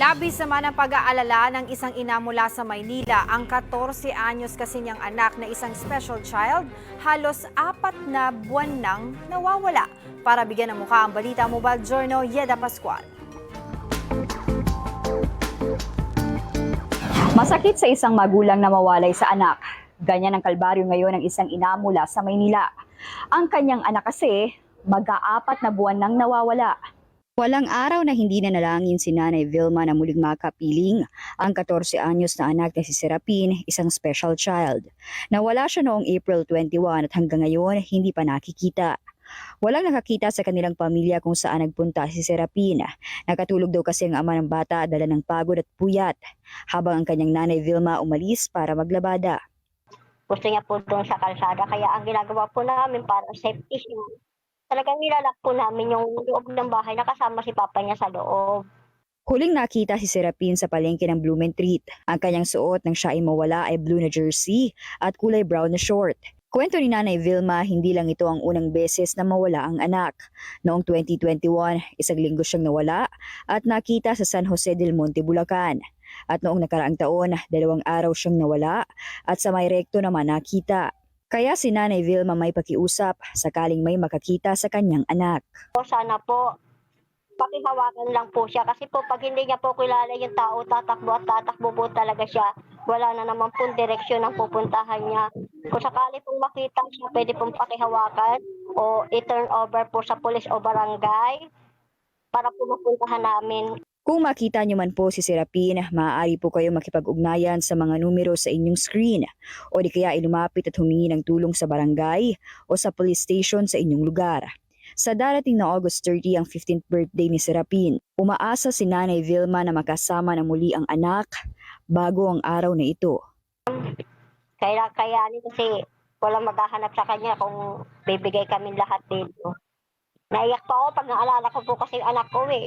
Labis naman ang pag-aalala ng isang ina mula sa Maynila. Ang 14 anyos kasi niyang anak na isang special child, halos apat na buwan nang nawawala. Para bigyan ng mukha ang balita, Mobile Journal, Yeda Pascual. Masakit sa isang magulang na mawalay sa anak. Ganyan ang kalbaryo ngayon ng isang ina mula sa Maynila. Ang kanyang anak kasi, mag-aapat na buwan nang nawawala. Walang araw na hindi na nalangin si Nanay Vilma na muling makapiling ang 14 anyos na anak na si Serapin, isang special child. Nawala siya noong April 21 at hanggang ngayon hindi pa nakikita. Walang nakakita sa kanilang pamilya kung saan nagpunta si Serapin. Nakatulog daw kasi ang ama ng bata dala ng pagod at puyat habang ang kanyang nanay Vilma umalis para maglabada. gusto niya po doon sa kalsada. Kaya ang ginagawa po namin para safety, talagang nilalak po namin yung loob ng bahay na kasama si papa niya sa loob. Huling nakita si Serapin sa palengke ng Blumentritt. Ang kanyang suot nang siya ay mawala ay blue na jersey at kulay brown na short. Kwento ni Nanay Vilma, hindi lang ito ang unang beses na mawala ang anak. Noong 2021, isang linggo siyang nawala at nakita sa San Jose del Monte, Bulacan. At noong nakaraang taon, dalawang araw siyang nawala at sa may rekto naman nakita. Kaya si Nanay Vilma may pakiusap sakaling may makakita sa kanyang anak. O sana po, pakihawakan lang po siya. Kasi po pag hindi niya po kilala yung tao, tatakbo at tatakbo po talaga siya. Wala na naman pong direksyon ang pupuntahan niya. Kung sakali pong makita siya, pwede pong pakihawakan o i-turn over po sa pulis o barangay para po mapuntahan namin. Kung makita niyo man po si Serapin, maaari po kayo makipag-ugnayan sa mga numero sa inyong screen o di kaya ilumapit at humingi ng tulong sa barangay o sa police station sa inyong lugar. Sa darating na August 30 ang 15th birthday ni Serapin, umaasa si Nanay Vilma na makasama na muli ang anak bago ang araw na ito. Kaya kaya kasi walang maghahanap sa kanya kung bibigay kami lahat dito. Naiyak pa ako pag naalala ko po kasi anak ko eh.